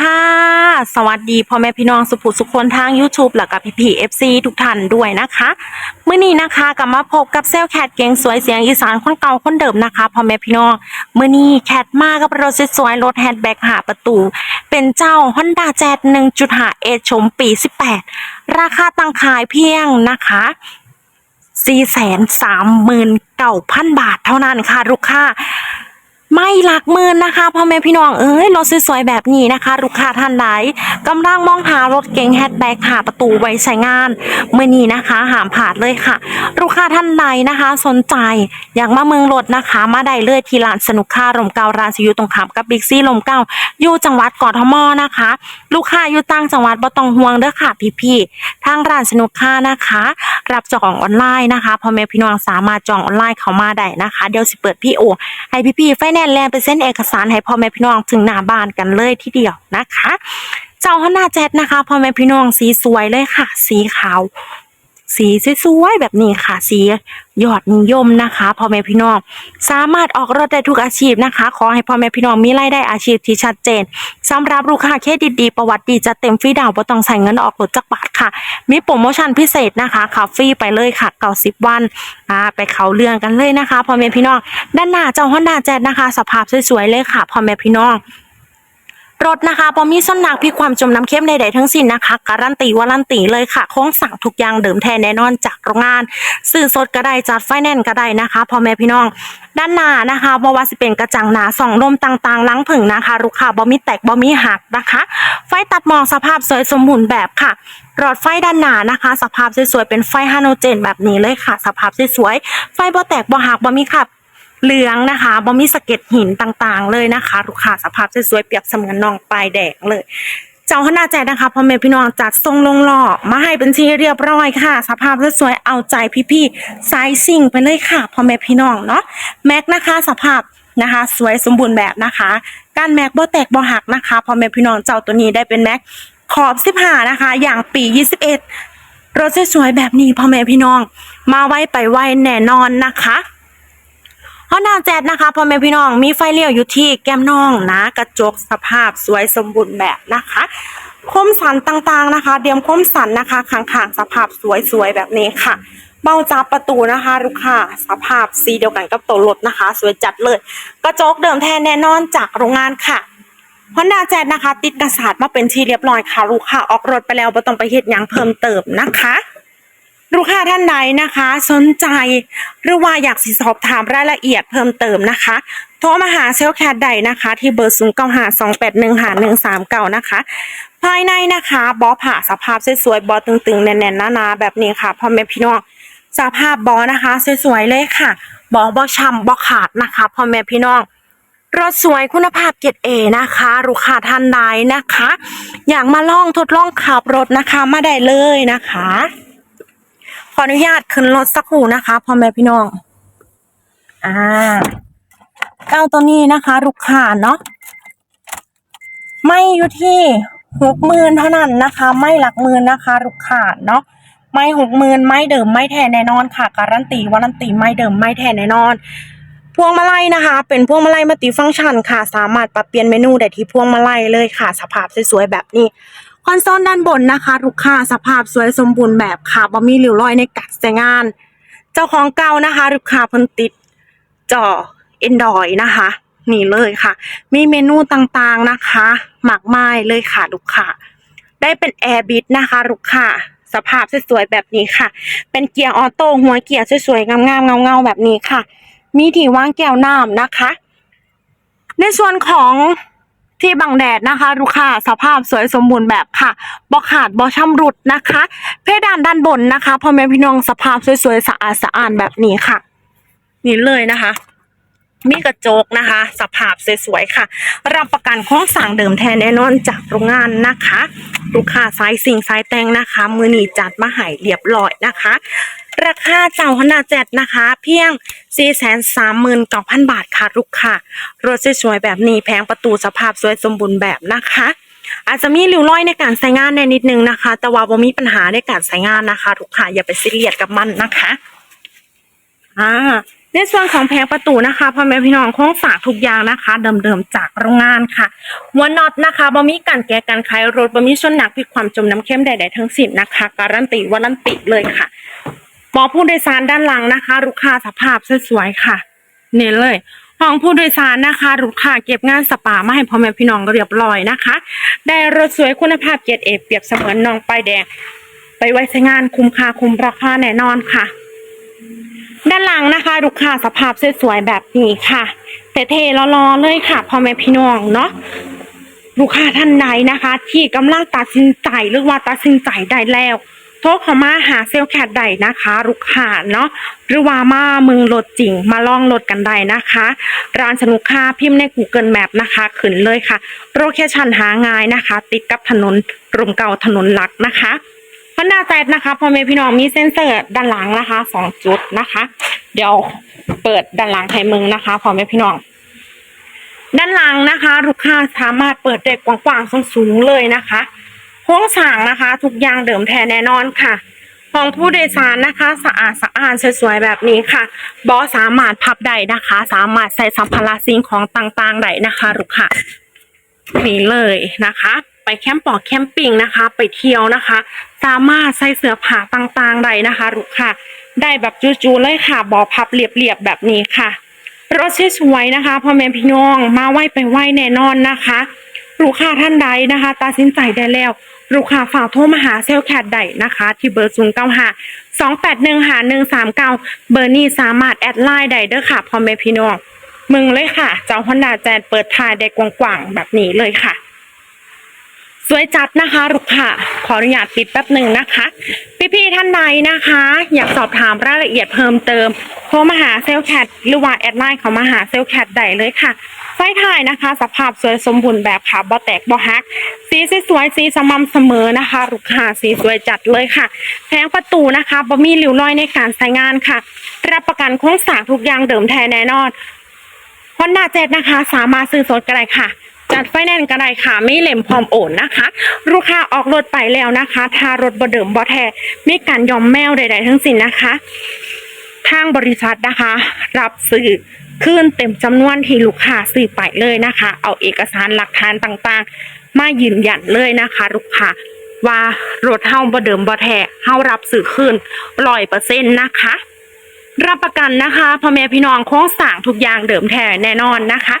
ค่ะ สวัสดีพ่อแม่พี่น้องสุภูสุคนทาง YouTube แล้วก็พี่พีเอฟซีทุกท่านด้วยนะคะเมื่อนี้นะคะกลับมาพบกับเซลแคทเก่งสวยเสียงอีสานคนเก่าคนเดิมนะคะพ่อแม่พี่น้องเมื่อนี้แคทมากับรถสวยรถแฮชแบ็กหาประตู เป็นเจ้า Honda Jazz 1.5 เอชมปี 18 ราคาตั้งขายเพียงนะคะ439,000 บาทเท่านั้นค่ะลูกค้า ไม่หลักหมื่นนะคะพ่อแม่พี่น้องเอ้ยรถสวยๆแบบนี้นะคะลูกค้าท่านใดกำลังมองหารถเก๋งแฮชแบ็กหาประตูไว้ใช้งานเมื่อนี้นะคะหามผานเลยค่ะ ลูกค้าท่านใดนะคะ สนใจอยากมาเมืองรถนะคะ มาได้เลยที่ร้านสนุกค่าลมเก่าร้านสิอยู่ตรงขามกับบิ๊กซี่ลมเก่าอยู่จังหวัดกอทมนะคะ ลูกค้าอยู่ต่างจังหวัดบ่ต้องห่วงเด้อค่ะพี่ๆทางร้านสนุกค่านะคะ รับจองออนไลน์นะคะพ่อแม่พี่น้องสามารถจองออนไลน์เข้ามาได้นะคะ เดี๋ยวสิเปิดพี่โอให้พี่ๆไฟแนนซ์แลนไปเซ็นเอกสารให้พ่อแม่พี่น้องถึงหน้าบ้านกันเลยทีเดียวนะคะ เจ้าฮอนนาแจ๊ดนะคะพ่อแม่พี่น้องสีสวยเลยค่ะ สีขาว สีสวยๆแบบนี้ค่ะ สียอดนิยมนะคะพ่อแม่พี่น้อง สามารถออกรถได้ทุกอาชีพนะคะ ขอให้พ่อแม่พี่น้องมีรายได้อาชีพที่ชัดเจนสำหรับลูกค้าเครดิตดีประวัติดีจะเต็มฟรีดาวน์บ่ต้องใส่เงินออกรถจักบาทค่ะ มีโปรโมชั่นพิเศษนะคะขับฟรีไปเลยค่ะ90วันอ่าไปเขาเรื่องกันเลยนะคะพ่อแม่พี่น้อง ด้านหน้าเจ้าฮอนด้าแจ๊นะคะ สภาพสวยๆเลยค่ะพ่อแม่พี่น้อง รถนะคะพอมีส้นหนักพี่ความจมน้ำเข้มใดๆทั้งสิ้นนะคะการันตีวารันตีเลยค่ะโค้งสั่งทุกอย่างเดิมแท้แน่นอนจากโรงงาน ซื้อสดก็ได้จัดไฟแนนซ์ก็ได้นะคะพ่อแม่พี่น้อง ด้านหน้านะคะบอว่าสิเป็นกระจังหนาสองลมต่างๆล้างผึ่งนะคะลูกค้าบ่มีแตกบ่มีหักนะคะ ไฟตัดหมอกสภาพสวยสมบูรณ์แบบค่ะหลอดไฟด้านหน้านะคะ สภาพสวยๆเป็นไฟฮาโลเจนแบบนี้เลยค่ะ สภาพสวยๆไฟบ่แตกบ่หักบ่มีขับ เหลืองนะคะบ่มีสะเก็ดหินต่างๆ เลยนะคะลูกค้าสภาพสวยๆเปรียบเสมือนนองปลายแดงเลย เจ้าขนาดใจนะคะพ่อแม่พี่น้องจัดทรงลงหล่อมาให้เป็นที่เรียบร้อยค่ะ สภาพสวยๆเอาใจพี่ๆไซซิ่งไปเลยค่ะพ่อแม่พี่น้องเนาะแม็กนะคะสภาพนะคะ สวยสมบูรณ์แบบนะคะก้านแม็กบ่แตกบ่หักนะคะพ่อแม่พี่น้องเจ้าตัวนี้ได้เป็นแม็กขอบ15นะคะ อย่างปี21รถสวยๆแบบนี้พ่อแม่พี่น้อง มาไว้ไปไว้แน่นอนนะคะ ฮอนด้าแจ๊ดนะคะพ่อแม่พี่น้องมีไฟเลี้ยวอยู่ที่แก้มน่องนะ กระจกสภาพสวยสมบูรณ์แบบนะคะคมสันต่างๆนะคะ เดียมคมสันนะคะข้างๆ สภาพสวยๆแบบนี้ค่ะ เบ้าจับประตูนะคะลูกค้าสภาพสีเดียวกันกับตัวรถนะคะ สวยจัดเลย กระจกเดิมแท้แน่นอนจากโรงงานค่ะฮอนด้าแจ๊ดนะคะ ติดกระสาดมาเป็นที่เรียบร้อยค่ะ ลูกค้าออกรถไปแล้วไม่ต้องไปเฮ็ดยังเพิ่มเติมนะคะ ลูกค้าท่านใดนะคะ สนใจหรือว่าอยากสิสอบถามรายละเอียดเพิ่มเติมนะคะ โทรมาหาเซลลแคทใดนะคะ ที่เบอร์ 0 9 5 2 8 1 5 1 3 9 นะคะ ภายในนะคะบอผ่าสภาพสวยๆบอตึงๆ แน่นๆหนาๆแบบนี้ค่ะพ่อแม่พี่น้องสภาพบอนะคะสวยๆเลยค่ะบอบอช้ำบอขาดนะคะพ่อแม่พี่น้องรถสวยคุณภาพเกรดเอนะคะลูกค้าท่านใดนะคะ อยากมาลองทดลองขับรถนะคะมาได้เลยนะคะ ออนุญาตขึ้นรถสักครู่นะคะพ่อแม่พี่น้อง อ่าเก้าตัวนี้นะคะลูกค้าเนาะไม่อยู่ที่หกหมื่นเท่านั้นนะคะ ไม่หลักหมื่นนะคะลูกค้าเนาะไม่หกหมื่นไม่เดิมไม่แท้แน่นอนค่ะ การันตีวารันตีไม่เดิมไม่แท้แน่นอน พวงมาลัยนะคะ เป็นพวงมาลัยมัลติฟังก์ชันค่ะ สามารถปรับเปลี่ยนเมนูได้ที่พวงมาลัยเลยค่ะ สภาพสวยๆแบบนี้ คอนโซลด้านบนนะคะลูกค้าสภาพสวยสมบูรณ์แบบค่ะบ่มีริ้วรอยในการใช้งาน เจ้าของเก่านะคะลูกค้าเพิ่นติดจอ Android นะคะนี่เลยค่ะ มีเมนูต่างๆนะคะมากมายเลยค่ะลูกค้าได้เป็น Air b i t นะคะลูกค้าสภาพสวยๆแบบนี้ค่ะ เป็นเกียร์ออโต้หัวเกียร์สวยๆงามๆเงาๆแบบนี้ค่ะ มีที่วางแก้วน้ำนะคะ ในส่วนของ ที่บังแดดนะคะลูกค้าสภาพสวยสมบูรณ์แบบค่ะบอขาดบอช่ำรุดนะคะ เพดานด้านบนนะคะพ่อแม่พี่น้องสภาพสวยๆสะอาดสะอาดแบบนี้ค่ะ นี่เลยนะคะ มีกระจกนะคะ สภาพสวยๆค่ะ รับประกันโครงสั่งเดิมแทนแน่นอนจากโรงงานนะคะ ลูกค้าสายสิ่งสายแต่งนะคะ มือหนีจัดมาให้เรียบร้อยนะคะ ราคาเจ้าขนาดเจ็ดนะคะ เพียง 439,000 บาทค่ะลูกค้ารถสวยๆแบบนี้แพงประตูสภาพสวยสมบูรณ์แบบนะคะ อาจจะมีริ้วรอยในการใช้งานในนิดนึงนะคะ แต่ว่าบ่มีปัญหาในการใช้งานนะคะลูกค้าอย่าไปซีเรียสกับมันนะคะอ่าในส่วนของแผงประตูนะคะพ่อแม่พี่น้องโครงสางทุกอย่างนะคะเดิมๆจากโรงงานค่ะหัวน็อตนะคะบ่มีการแก้การขายรถบ่มีชนหนักพิดความจมน้ำเข้มใดๆทั้งสิ้นนะคะ การันตีวารันติเลยค่ะ หมอผู้โดยสารด้านหลังนะคะ ลูกค้าสภาพสวยๆค่ะ เนี่เลยห้องผู้โดยสารนะคะลูกค้าเก็บงานสปามาให้พ่อแม่พี่น้องเรียบร้อยนะคะ ได้รถสวยคุณภาพเกียรติเอเปรียบเสมือนน้องป้ายแดง ไปไว้ใช้งานคุ้มค่าคุ้มราคาแน่นอนค่ะ ด้านหลังนะคะลูกค้าสภาพสวยๆแบบนี้ค่ะเท่ๆรอๆเลยค่ะพ่อแม่พี่น้องเนาะลูกค้าท่านใดนะคะ ที่กำลังตัดสินใจหรือว่าตัดสินใจได้แล้ว โทรเขามาหาเซลแคดใดนะคะ ลูกค้าเนาะหรือว่ามามืองรถจริง มาลองรถกันได้นะคะ ร้านสนุกค่าพิมพ์ใน Google Map นะคะขึ้นเลยค่ะโลเคชั่นหาง่ายนะคะ ติดกับถนนรมเก่าถนนหลักนะคะพนาแซดนะคะพ่อแม่พี่น้องมีเซ็นเซอร์ด้านหลังนะคะสองจุดนะคะ เดี๋ยวเปิดด้านหลังให้มึงนะคะพ่อแม่พี่น้องด้านหลังนะคะ ลูกค้าสามารถเปิดได้กว้างๆสูงๆเลยนะคะ โครงสางนะคะ ทุกอย่างเดิมแท้แน่นอนค่ะห้องผู้โดยสารนะคะ สะอาดสะอาดสวยๆแบบนี้ค่ะบอสามารถพับได้นะคะ สามารถใส่สัมภาระสิ่งของต่างๆได้นะคะลูกค้านี่เลยนะคะ ไปแคมป์ปอกแคมปิ้งนะคะ ไปเที่ยวนะคะ สามารถใส่เสื้อผ้าต่างๆได้นะคะลูกค่ะ ได้แบบจูๆเลยค่ะบอพับเรียบๆแบบนี้ค่ะรถสวยๆนะคะพ่อแม่พี่น้องมาไหวไปไหวแน่นอนนะคะลูกค้าท่านใดนะคะตัดสินใจได้แล้ว ลูกค้าฝากโทรมาหาเซลแคดได้นะคะ ที่เบอร์ศูนย์เก้าห้าสองแปดหนึ่งหาหนึ่งสามเก้าเบอร์นี้สามารถแอดไลน์ได้เด้อค่ะพ่อแม่พี่น้องมึงเลยค่ะ เจ้าฮอนดาแจนเปิดทายได้กว้างๆแบบนี้เลยค่ะ สวยจัดนะคะลูกค่ะ ขออนุญาตปิดแป๊บหนึ่งนะคะ พี่ๆท่านใดนะคะ อยากสอบถามรายละเอียดเพิ่มเติมโทรมาหาเซลแคทหรือว่าแอดไลน์เขามาหาเซลแคทได้เลยค่ะ ไฟถ่ายนะคะ สภาพสวยสมบูรณ์แบบค่ะบ่แตกบ่ฮัก สีสวยสีสม่ำเสมอนะคะลูกค้าสีสวยจัดเลยค่ะแผงประตูนะคะบ่มีริ้วรอยในการใช้งานค่ะ รับประกันโครงสร้างทุกอย่างเดิมแท้แน่นอนฮอนด้าเจ็ดนะคะ สามารถซื้อสดก็ได้ค่ะจัดไฟแนนซ์ก็ได้ค่ะไม่เล่มพร้อมโอนนะคะ ลูกค้าออกรถไปแล้วนะคะ ถ้ารถบ่เดิมบ่แท้มีการยอมแมวใด ๆ ทั้งสิ้นนะคะ ทางบริษัทนะคะ รับซื้อ คืนเต็มจำนวนที่ลูกค้าซื้อไปเลยนะคะ เอาเอกสารหลักฐานต่างๆ มายืนยันเลยนะคะ ลูกค้าว่ารถเฮาบ่เดิมบ่แท้เฮารับซื้อคืนร้อยเปอร์เซ็นต์นะคะ รับประกันนะคะพ่อแม่พี่น้องโค้งสร้างทุกอย่างเดิมแท้แน่นอนนะคะ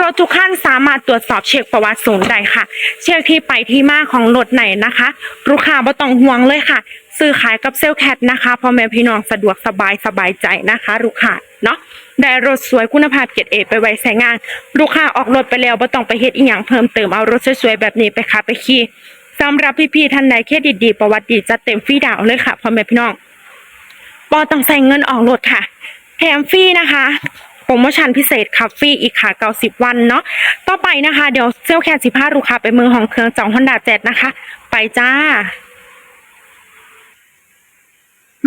รถทุกขั้นสามารถตรวจสอบเช็คประวัติศูนย์ได้ค่ะ เช็คที่ไปที่มาของรถไหนนะคะ ลูกค้าบ่ต้องห่วงเลยค่ะ ซื้อขายกับเซลแคทนะคะพ่อแม่พี่น้องสะดวกสบายสบายใจนะคะ ลูกค้า เนาะได้รถสวยคุณภาพเกียรติเอไปไว้ใช้งาน ลูกค้าออกรถไปแล้วบ่ต้องไปเฮ็ดอีหยังเพิ่มเติมเอารถสวยๆแบบนี้ไปขับไปขี่สำหรับพี่ๆท่านใดเครดิตดีประวัติดีจัดเต็มฟรีดาวเลยค่ะพ่อแม่พี่น้องปอต้องใส่เงินออกรถค่ะแถมฟรีนะคะโปรโมชั่นพิเศษค่ะฟรีอีกค่ะเก้าสิบวันเนาะต่อไปนะคะ เดี๋ยวเซลแคสิบห้าลูกค้าไปเมืองของเครื่องจองฮอนดาเจ็ดนะคะ ไปจ้า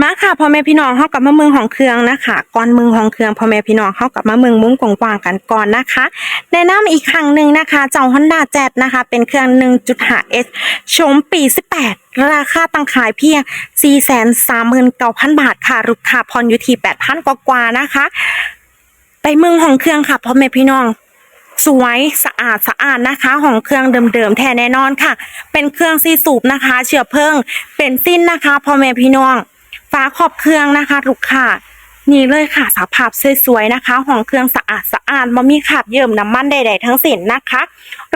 มาค่ะพ่อแม่พี่น้องเข้ากับมาเมืองของเครื่องนะคะก่อนเมืองของเครื่องพ่อแม่พี่น้องเข้ากับมาเมืองมุ้งกว้างๆกันก่อนนะคะ แนะนำอีกครั้งหนึ่งนะคะ เจ้า Honda Jazz นะคะ เป็นเครื่อง 1.5S ชมปี 18ราคาตั้งขายเพียง 439,000 บาทค่ะลูกค้าพรอยู่ที่ 8,000 กว่าๆนะคะ ไปเมืองของเครื่องค่ะพ่อแม่พี่น้อง สวยสะอาดสะอาดนะคะ ของเครื่องเดิมๆแท้แน่นอนค่ะ เป็นเครื่องซีสูบนะคะ เชื้อเพลิงเป็นสิ้นนะคะพ่อแม่พี่น้อง ฝาขอบเครื่องนะคะลูกค้านี่เลยค่ะสภาพสวยๆนะคะของเครื่องสะอาดสะอาดบ่มีขาบเยิ่มน้ำมันใดๆทั้งสิ้นนะคะ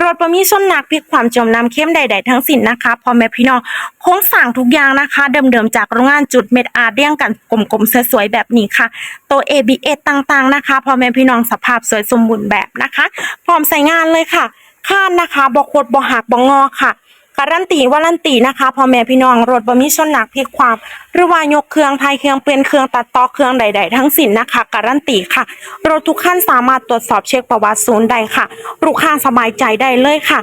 รถบ่มีส้นหนักพลิกความจมน้ำเข้มใดๆทั้งสิ้นนะคะพ่อแม่พี่น้องโคงสร้างทุกอย่างนะคะ เดิมๆจากโรงงานจุดเม็ดอาร์เรียงกันกลมๆสวยๆแบบนี้ค่ะ ตัว ABS ต่างๆนะคะพ่อแม่พี่น้องสภาพสวยสมบูรณ์แบบนะคะ พร้อมใส่งานเลยค่ะ ข้านนะคะบ่โคดบ่หักบ่งอค่ะ การันตีวารันตีนะคะพ่อแม่พี่น้องรถบ่มีชนหนักพลิกความ หรือว่ายกเครื่องไทยเครื่องเปลี่ยนเครื่องตัดต่อเครื่องใด ๆ ทั้งสิ้นนะคะการันตีค่ะ รถทุกขั้นสามารถตรวจสอบเช็คประวัติศูนย์ได้ค่ะ ลูกค้าสบายใจได้เลยค่ะ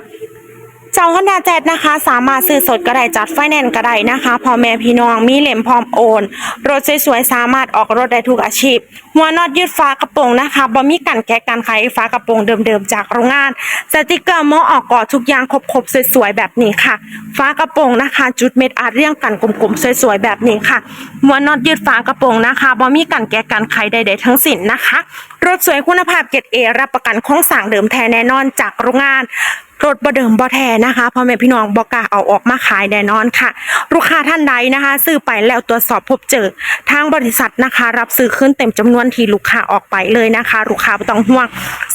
เจ้าฮอนดาแจ๊นะคะ สามารถซื้อสดก็ได้จัดไฟแนนซ์ก็ได้นะคะพ่อแม่พี่น้องมีเหล่มพร้อมโอน รถสวยๆสามารถออกรถได้ทุกอาชีพ หัวน็อตยืดฟ้ากระโปรงนะคะบ่มีกันแกะกันไขฟ้ากระโปรงเดิมๆจากโรงงาน สติกเกอร์มอออกกอทุกอย่างครบๆสวยๆแบบนี้ค่ะฟ้ากระโปรงนะคะ จุดเม็ดอาร์เรียงกันกลมๆสวยๆแบบนี้ค่ะหัวน็อตยืดฟ้ากระโปรงนะคะบ่มีกันแกะกันไขใดๆทั้งสิ้นนะคะ รถสวยคุณภาพเกรดเอรับประกันโครงสร้างเดิมแท้แน่นอนจากโรงงาน รถบ่เดิมบ่แท้นะคะพ่อแม่พี่น้องบ่กล้าเอาออกมาขายแน่นอนค่ะ ลูกค้าท่านใดนะคะ ซื้อไปแล้วตรวจสอบพบเจอ ทางบริษัทนะคะ รับซื้อขึ้นเต็มจำนวนที่ลูกค้าออกไปเลยนะคะ ลูกค้าบ่ต้องห่วง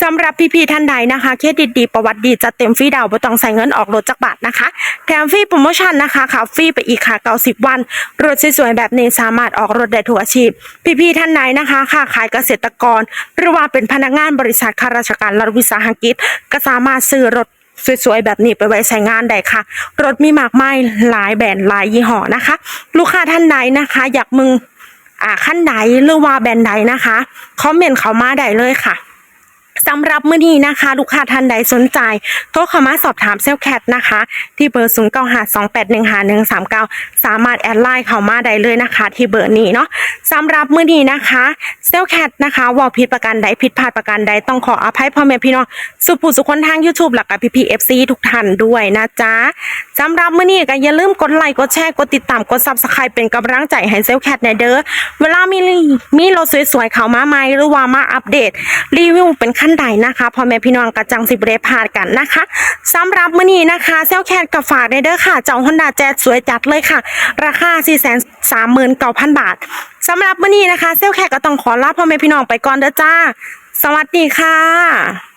สำหรับพี่ๆท่านใดนะคะเครดิตดีประวัติดีจะเต็มฟรีดาวบ่ต้องใส่เงินออกรถจักบาทนะคะแถมฟรีโปรโมชั่นนะคะขับฟรีไปอีกค่ะ90วันรถสวยๆแบบนี้สามารถออกรถได้ทุกอาชีพ พี่ๆท่านใดนะคะค้าขายเกษตรกร หรือว่าเป็นพนักงานบริษัทข้าราชการรัฐวิสาหกิจก็สามารถซื้อรถ สวยๆแบบนี้ไปไว้ใช้งานได้ค่ะ รถมีมากมายหลายแบรนด์หลายยี่ห้อนะคะ ลูกค้าท่านใดนะคะ อยากมึงอ่าขั้นใดหรือว่าแบรนด์ใดนะคะคอมเมนต์เขามาได้เลยค่ะ สำหรับมื้อนี้นะคะ ลูกค้าท่านใดสนใจ โทรเข้ามาสอบถามเซลแคทนะคะ ที่เบอร์0 9 5 2 8 1 5 1 3 9 สามารถแอดไลน์เข้ามาได้เลยนะคะ ที่เบอร์นี้เนาะสำหรับมื้อนี้นะคะเซลแคทนะคะว่าผิดประกันใดผิดพลาดประกันใดต้องขออภัยพ่อแม่พี่น้องสุภูสุคนทาง YouTube หลักกับพี่พีเอฟซีทุกท่านด้วยนะจ๊ะสำหรับมื้อนี้ก็อย่าลืมกดไลค์กดแชร์กดติดตามกด Subscribe เป็นกำลังใจให้เซลแคทในเด้อเวลามีมีรถสวยๆเข้ามาใหม่หรือว่ามาอัปเดตรีวิวเป็นขั้นใดนะคะพ่อแม่พี่น้องกระจังสิบเรพาดกันนะคะสำหรับมื้อนี้นะคะเซลแคดกับฝากได้เด้อค่ะ เจ้าฮอนด้าแจ๊สวยจัดเลยค่ะ ราคา4 3 9 0 0 0 บาทสำหรับมื้อนี้นะคะเซลแคดก็ต้องขอลาพ่อแม่พี่น้องไปก่อนเด้อจ้า สวัสดีค่ะ